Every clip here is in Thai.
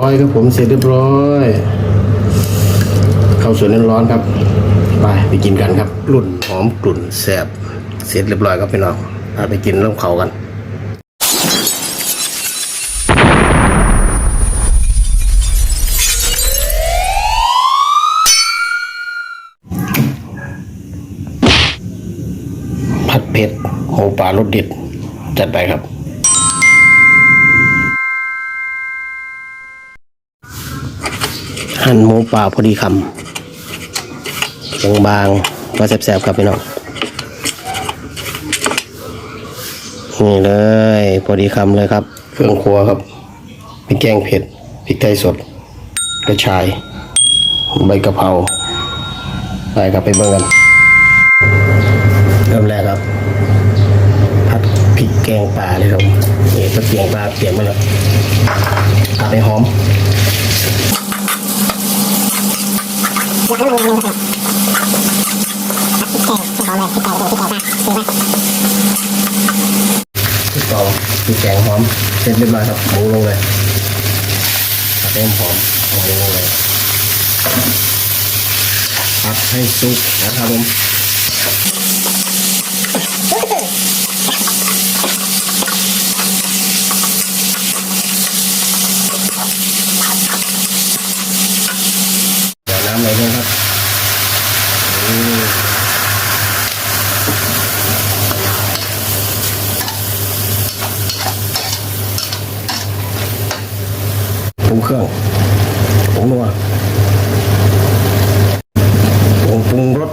ร้อยครับผมเสร็จเรียบร้อยข้าวสวยร้อนๆครับ ไปไปกินกันครับกลุ่นหอมกลุ่นแซ่บเสร็จเรียบร้อยครับพี่น้องไปกินเริ่มเขากันผัดเผ็ดหูป่ารสเด็ดจัดไปครับ หั่นหมูป่าพอดีคำบางๆก็แซ่บๆครับพี่น้องนี่เลย พอดีคำเลยครับเครื่องครัวครับพริกแกงเผ็ดพริกไทยสดกระชาย ใบกะเพราไปครับไปเบิ่งกันเริ่มแรกครับผัดพริกแกงปลาเลยครับนี่ตะเกียงปลาเตรียมมาแล้วผัดให้หอม ที่สองคือแกงหอมเสร็จเรียบร้อยครับหมูลงเลยผัดให้หอมเอาหมูลงเลยผัดให้สุกนะครับผมเดี๋ยวน้ำเลยนะครับอืม ปรุ งเครื่องปรุงนัวปรุงปรุงรส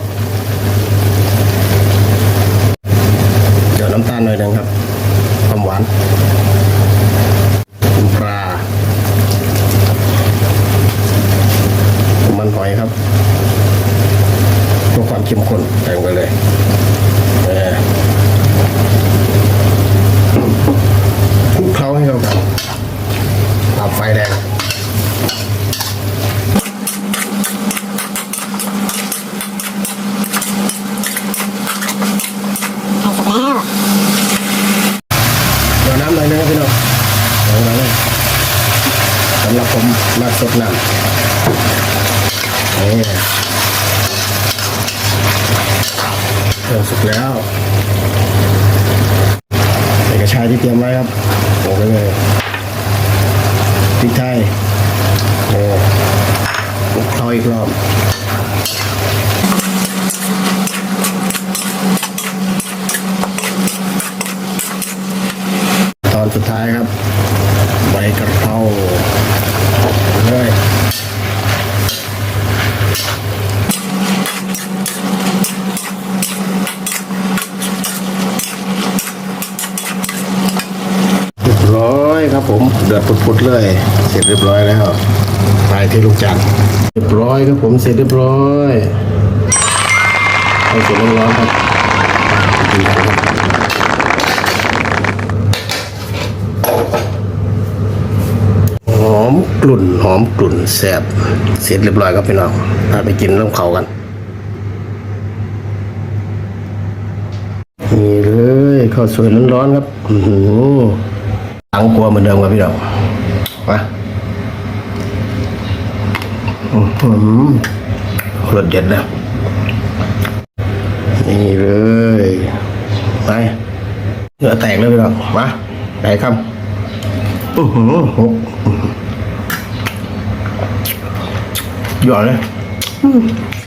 เดี๋ยวน้ำตาลหน่อยหนึงครับความหวานปลามันหอยครับเพื่อความเข้มข้นแต่งไปเลยเออคลุกเคล้าให้เข้ากัน ตับไฟแดงเดี๋ยวน้ำหน่อยนึงครับพี่น้องเดี๋ยวน้ำเลยสำหรับผมมาสดน้ำนี่เริ่มสุกแล้วใส่กระชายที่เตรียมไว้ครับโอ้ยเลยพริกไทยโอ้คลุกเคล้าอีกรอบตอนสุดท้ายครับ ใบกระเพราเลยเรียบร้อยครับผม เดือดปุดๆเลย เสร็จเรียบร้อยแล้วไปที่ลูกจันทร์เรียบร้อยครับผมเสร็จเรียบร้อยเอาเสร็จร้อนๆครับกินครับหอมกลุ่นหอมกลุ่นแซ่บเสร็จเรียบร้อยครับพี่น้องพาไปกินเริ่มเขากันนี่เลยข้าวสวยร้อนๆครับ อื้อ หือตังกลัวเหมือนเดิมครับพี่น้องมาอื้อหือรสเด็ดนะนี่เลยไปเนื้อแตกเลยพี่น้องมาไหนคำอื้อหือหกอื้อหือหยอดเลยอื้อ